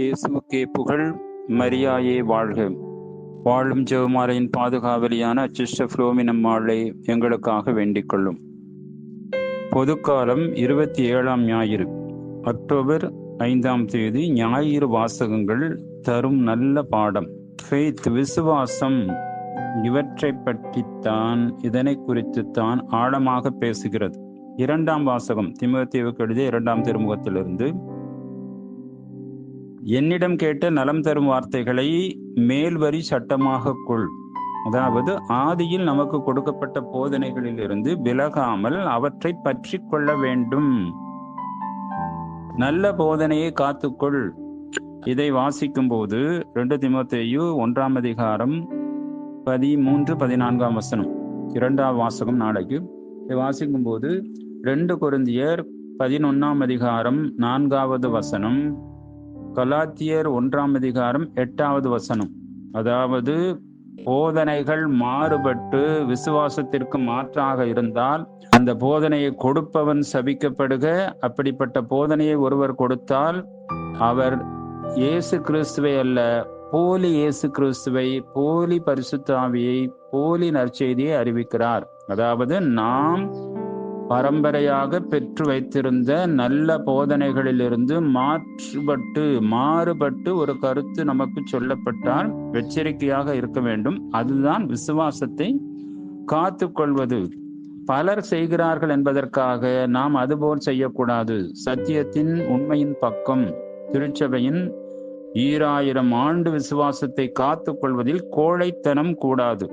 இயேசுக்கே புகழ் மரியாயே வாழ்க. வாழும் ஜெவமாலையின் பாதுகாவலியான அச்சிஷ்ட புளோமினம்மாளை எங்களுக்காக வேண்டிக் கொள்ளும் பொதுக்காலம் இருபத்தி ஏழாம் ஞாயிறு. அக்டோபர் ஐந்தாம் தேதி ஞாயிறு வாசகங்கள் தரும் நல்ல பாடம். ஃபெய்த் விசுவாசம் இவற்றை பற்றித்தான் இதனை குறித்துத்தான் ஆழமாக பேசுகிறது. இரண்டாம் வாசகம் திமுகத்தேவுக்கு எழுதிய இரண்டாம் திருமுகத்திலிருந்து என்னிடம் கேட்ட நலம் தரும் வார்த்தைகளை மேல்வரி சட்டமாக கொள். அதாவது ஆதியில் நமக்கு கொடுக்கப்பட்ட போதனைகளில் இருந்து விலகாமல் அவற்றை பற்றி கொள்ள வேண்டும். நல்ல போதனையை காத்துக்கொள் இதை வாசிக்கும் போது ரெண்டு திமுத்தையு ஒன்றாம் அதிகாரம் பதிமூன்று பதினான்காம் வசனம் இரண்டாம் வாசகம் நாளைக்கு. இதை வாசிக்கும் போது ரெண்டு குருந்தியர் பதினொன்னாம் அதிகாரம் நான்காவது வசனம் கலாத்தியர் ஒன்றாம் அதிகாரம் எட்டாவது வசனம். அதாவது போதனைகள் மாறுபட்டு விசுவாசத்திற்கு மாற்றாக இருந்தால் அந்த போதனையை கொடுப்பவன் சபிக்கப்படுக. அப்படிப்பட்ட போதனையை ஒருவர் கொடுத்தால் அவர் இயேசு கிறிஸ்துவை அல்ல போலி இயேசு கிறிஸ்துவை போலி பரிசுத்தாவியை போலி நற்செய்தியை அறிவிக்கிறார். அதாவது நாம் பரம்பரையாக பெற்று வைத்திருந்த நல்ல போதனைகளிலிருந்து மாற்றுபட்டு மாறுபட்டு ஒரு கருத்து நமக்கு சொல்லப்பட்டால் எச்சரிக்கையாக இருக்க வேண்டும். அதுதான் விசுவாசத்தை காத்து கொள்வது. பலர் செய்கிறார்கள் என்பதற்காக நாம் அதுபோல் செய்யக்கூடாது. சத்தியத்தின் உண்மையின் பக்கம் திருச்சபையின் ஈராயிரம் ஆண்டு விசுவாசத்தை காத்து கொள்வதில் கோழைத்தனம் கூடாது.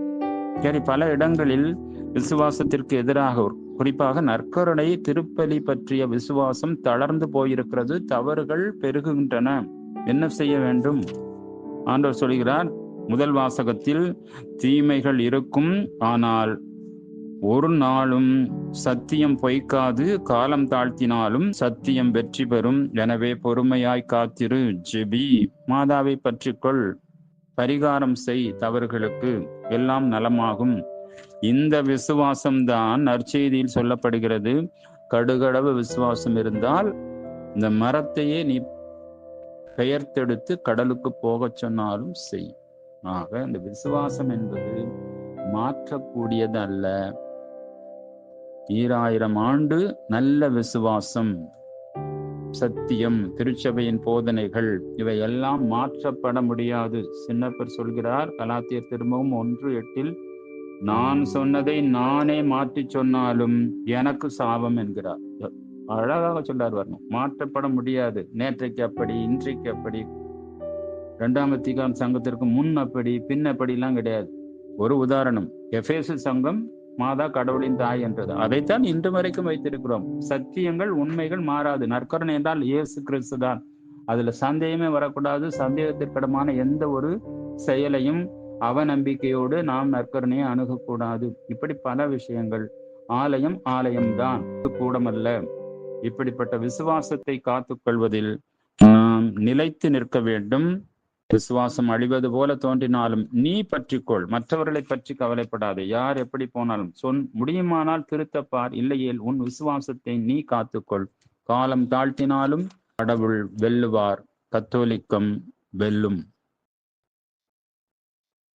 சரி பல இடங்களில் விசுவாசத்திற்கு எதிராக குறிப்பாக நற்கருணை திருப்பலி பற்றிய விசுவாசம் தளர்ந்து போயிருக்கிறது தவறுகள் பெருகுகின்றன. என்ன செய்ய வேண்டும்? ஆண்டவர் சொல்கிறார் முதல் வாசகத்தில் தீமைகள் இருக்கும் ஆனால் ஒரு நாளும் சத்தியம் பொய்க்காது காலம் தாழ்த்தினாலும் சத்தியம் வெற்றி பெறும். எனவே பொறுமையாய் காத்திரு ஜெபி. மாதாவை பற்றிக்கொள். பரிகாரம் செய் தவறுகளுக்கு. எல்லாம் நலமாகும். இந்த விசுவாசம்தான் நற்செய்தியில் சொல்லப்படுகிறது. கடுகளவு விசுவாசம் இருந்தால் இந்த மரத்தையே நீ பெயர்த்தெடுத்து கடலுக்கு போகச் சொன்னாலும் செய். ஆக இந்த விசுவாசம் என்பது மாற்றக்கூடியது அல்ல ஈராயிரம் ஆண்டு நல்ல விசுவாசம் சத்தியம் திருச்சபையின் போதனைகள் இவை எல்லாம் மாற்றப்பட முடியாது. சின்னப்பர் சொல்கிறார் கலாத்தியர் திரும்பவும் ஒன்று எட்டில் நான் சொன்னதை நானே மாற்றி சொன்னாலும் எனக்கு சாபம் என்கிறார். அழகாக சொல்றார் வரணும் மாற்றப்பட முடியாது. நேற்றைக்கு அப்படி இன்றைக்கு அப்படி. ரெண்டாம் வத்திகான் சங்கத்திற்கு முன் அப்படி பின் அப்படிலாம் கிடையாது. ஒரு உதாரணம். எஃபேசு சங்கம் மாதா கடவுளின் தாய் என்றது. அதைத்தான் இன்று வரைக்கும் வைத்திருக்கிறோம். சத்தியங்கள் உண்மைகள் மாறாது. நற்கரணை என்றால் இயேசு கிறிஸ்து தான். அதுல சந்தேகமே வரக்கூடாது. சந்தேகத்திற்கிடமான எந்த ஒரு செயலையும் அவநம்பிக்கையோடு நாம் நற்கருணையை அணுகக்கூடாது. இப்படி பல விஷயங்கள். ஆலயம் ஆலயம்தான். கூடமல்ல. இப்படிப்பட்ட விசுவாசத்தை காத்துக்கொள்வதில் நாம் நிலைத்து நிற்க வேண்டும். விசுவாசம் அழிவது போல தோன்றினாலும் நீ பற்றிக்கொள். மற்றவர்களை பற்றி கவலைப்படாதே. யார் எப்படி போனாலும் சொன் முடியுமானால் திருத்தப்பார். இல்லையேல் உன் விசுவாசத்தை நீ காத்துக்கொள். காலம் தாழ்த்தினாலும் கடவுள் வெல்லுவார். கத்தோலிக்கம் வெல்லும்.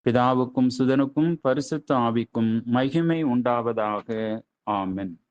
பிதாவுக்கும் சுதனுக்கும் பரிசுத்த ஆவிக்கும் மகிமை உண்டாவதாக. ஆமென்.